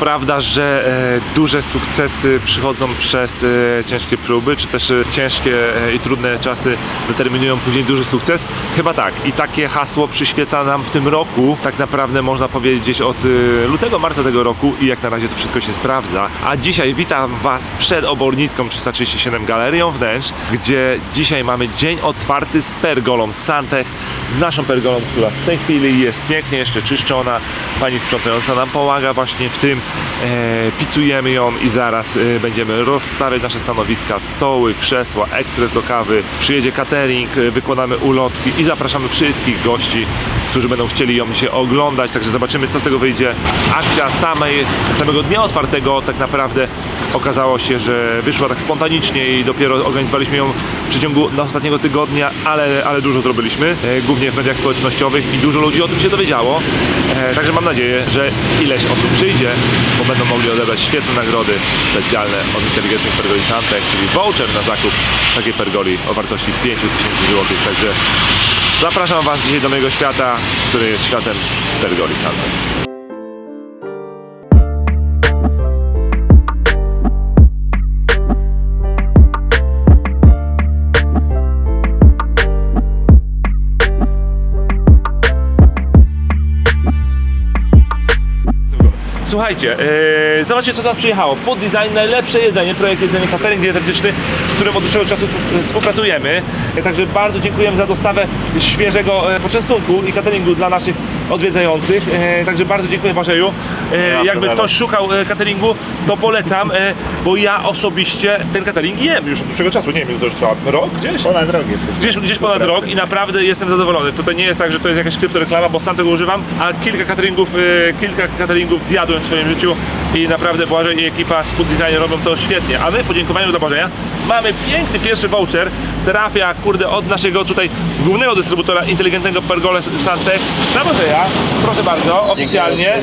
prawda, że e, duże sukcesy przychodzą przez e, ciężkie próby, czy też e, ciężkie e, i trudne czasy determinują później duży sukces? Chyba tak. I takie hasło przyświeca nam w tym roku, tak naprawdę można powiedzieć gdzieś od e, lutego, marca tego roku i jak na razie to wszystko się sprawdza. A dzisiaj witam Was przed Obornicką 337 Galerią Wnętrz, gdzie dzisiaj mamy dzień otwarty z pergolą Santech, z naszą pergolą, która w tej chwili jest pięknie jeszcze czyszczona. Pani sprzątająca nam pomaga właśnie w tym. E, picujemy ją i zaraz e, będziemy rozstawiać nasze stanowiska, stoły, krzesła, ekspres do kawy. Przyjedzie catering, e, ulotki i zapraszamy wszystkich gości, którzy będą chcieli ją się oglądać. Także zobaczymy, co z tego wyjdzie. Akcja samej, samego dnia otwartego tak naprawdę okazało się, że wyszła tak spontanicznie i dopiero organizowaliśmy ją w przeciągu no, ostatniego tygodnia, ale, ale dużo zrobiliśmy, e, głównie w mediach społecznościowych i dużo ludzi o tym się dowiedziało. E, także mam nadzieję, że ileś osób przyjdzie, bo będą mogli odebrać świetne nagrody specjalne od inteligentnych pergoli Santek, czyli voucher na zakup takiej pergoli o wartości 5000 zł. Także zapraszam Was dzisiaj do mojego świata, który jest światem pergoli Santek. Słuchajcie, yy, zobaczcie co do nas przyjechało. Food Design, najlepsze jedzenie, projekt jedzenie catering dietetyczny, z którym od dłuższego czasu e, współpracujemy. E, Także bardzo dziękujemy za dostawę świeżego poczęstunku i cateringu dla naszych odwiedzających. E, Także bardzo dziękuję Marzeju. E, Jakby problemu. ktoś szukał e, cateringu, to polecam, e, bo ja osobiście ten catering jem już od dłuższego czasu. Nie wiem, ile to już trwa rok gdzieś? Ponad drogę jesteśmy. Gdzieś, gdzieś ponad rok i naprawdę jestem zadowolony. Tutaj nie jest tak, że to jest jakaś kryptoreklama, bo sam tego używam, a kilka cateringów, e, kilka cateringów zjadłem w swoim życiu i naprawdę Błażej i ekipa z Food Design robią to świetnie. A my w podziękowaniu dla Błażeja mamy piękny pierwszy voucher. Trafia, kurde, od naszego tutaj głównego dystrybutora inteligentnego Pergole Santech na Błażeja. Proszę bardzo, oficjalnie.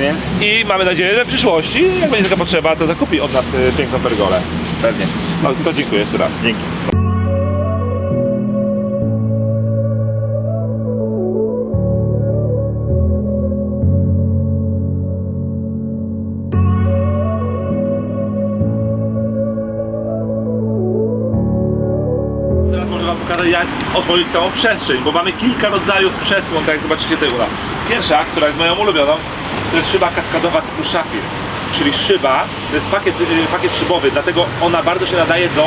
I mamy nadzieję, że w przyszłości, jak będzie taka potrzeba, to zakupi od nas e, piękną Pergolę. Pewnie. No, to dziękuję jeszcze raz. Dzięki. Teraz może Wam pokażę jak otworzyć całą przestrzeń, bo mamy kilka rodzajów przesłon, tak jak zobaczycie tutaj u nas. Pierwsza, która jest moją ulubioną, to jest szyba kaskadowa typu szafir. Czyli szyba, to jest pakiet, y, pakiet szybowy, dlatego ona bardzo się nadaje do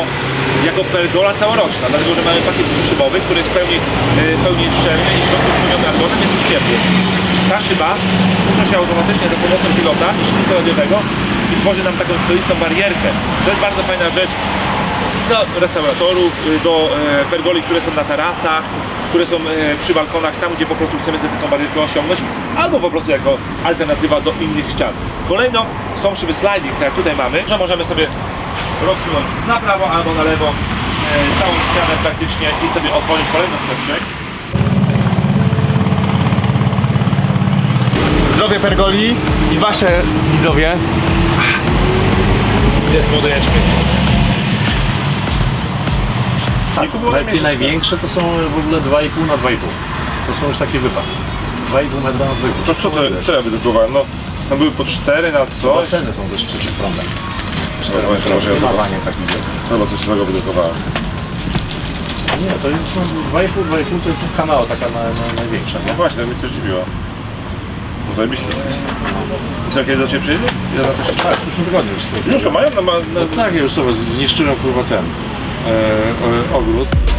jako pergola całoroczna, dlatego że mamy pakiet szybowy, który jest w pełni, y, pełni szczelny i w środku wypełniony argonem, jest już ciepły. Ta szyba spuszcza się automatycznie za pomocą pilota i silnika radiowego i tworzy nam taką swoistą barierkę. To jest bardzo fajna rzecz, do restauratorów, y, do e, pergoli, które są na tarasach, które są e, przy balkonach, tam gdzie po prostu chcemy sobie taką barierkę osiągnąć, albo po prostu jako alternatywa do innych ścian. Kolejno są szyby sliding, tak jak tutaj mamy, że możemy sobie rozsunąć na prawo albo na lewo e, całą ścianę praktycznie i sobie otworzyć kolejną przestrzeń. Zdrowie Pergoli i wasze widzowie. Jest młody jęczmień. Było Najpierw największe to są w ogóle 2,5 na 2,5. To są już takie wypas. 2,5 metra na 2,5. To co, to, co ja wydrukowałem? No, tam były po 4 na co? Baseny są też przeciw prądem. Dobra, jeszcze może ja Wymawanie tak idzie. Chyba coś nowego wydrukowałem. Nie, to jest są 2,5, 2,5 to jest kanał taka na, na, największa, No nie? właśnie, to mnie też dziwiło. No zajebiście. I co, kiedy do Ciebie przyjedzie? Ja za to się... Tak, w przyszłym tygodniu już to Już to mają? No, ma, no, Tak, ja już sobie zniszczyłem kurwa ten ogród.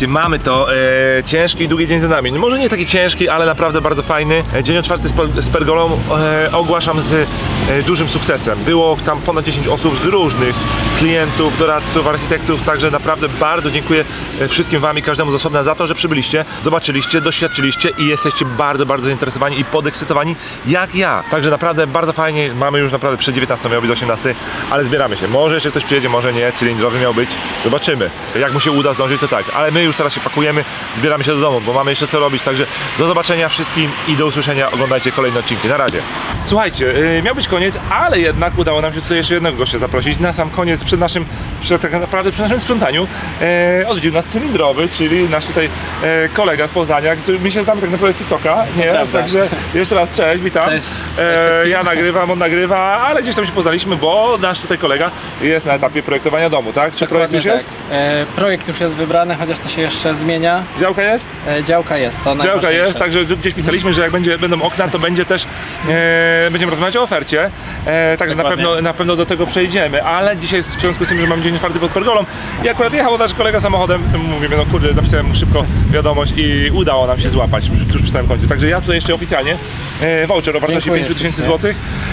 Słuchajcie, mamy to. E, ciężki i długi dzień za nami. Może nie taki ciężki, ale naprawdę bardzo fajny. E, Dzień otwarty z, z Pergolą e, ogłaszam z e, dużym sukcesem. Było tam ponad 10 osób z różnych klientów, doradców, architektów, także naprawdę bardzo dziękuję e, wszystkim Wam i każdemu z osobna za to, że przybyliście, zobaczyliście, doświadczyliście i jesteście bardzo, bardzo zainteresowani i podekscytowani jak ja. Także naprawdę bardzo fajnie, mamy już naprawdę przed 19 miał być 18, ale zbieramy się. Może jeszcze ktoś przyjedzie, może nie, cylindrowy miał być. Zobaczymy. Jak mu się uda zdążyć, to tak, ale my już już teraz się pakujemy, zbieramy się do domu, bo mamy jeszcze co robić, także do zobaczenia wszystkim i do usłyszenia, oglądajcie kolejne odcinki, na razie. Słuchajcie, yy, miał być koniec, ale jednak udało nam się tutaj jeszcze jednego gościa zaprosić, na sam koniec, przed naszym, przed, tak naprawdę przy naszym sprzątaniu, e, odwiedził nas cylindrowy, czyli nasz tutaj e, kolega z Poznania, który my się znamy tak naprawdę z TikToka, nie? prawda. Także jeszcze raz cześć, witam. Cześć. Cześć E, wszystkim. ja nagrywam, on nagrywa, ale gdzieś tam się poznaliśmy, bo nasz tutaj kolega jest na etapie projektowania domu, tak? Czy projekt już Dokładnie jest? tak. E, projekt już jest wybrany, chociaż to się jeszcze zmienia. Działka jest? E, działka jest, to Działka najważniejsze. jest, także gdzieś pisaliśmy, że jak będzie, będą okna, to będzie też, e, będziemy rozmawiać o ofercie, e, także na Dokładnie. pewno, na pewno do tego przejdziemy, ale dzisiaj w związku z tym, że mam dzień czwarty pod pergolą i akurat jechał nasz kolega samochodem, to mówimy, no kurde, napisałem mu szybko wiadomość i udało nam się złapać przy- tuż przy samym końcu, także ja tutaj jeszcze oficjalnie e, voucher o wartości Dziękuję 5000 ślicznie. zł,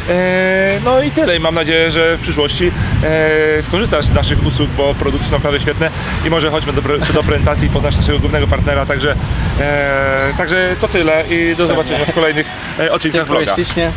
e, no i tyle i mam nadzieję, że w przyszłości e, skorzystasz z naszych usług, bo produkty są naprawdę świetne i może chodźmy do, pre- do prezentacji i poznasz naszego głównego partnera, także, e, także to tyle i do zobaczenia w kolejnych e, odcinkach Dziękuję vloga. ślicznie.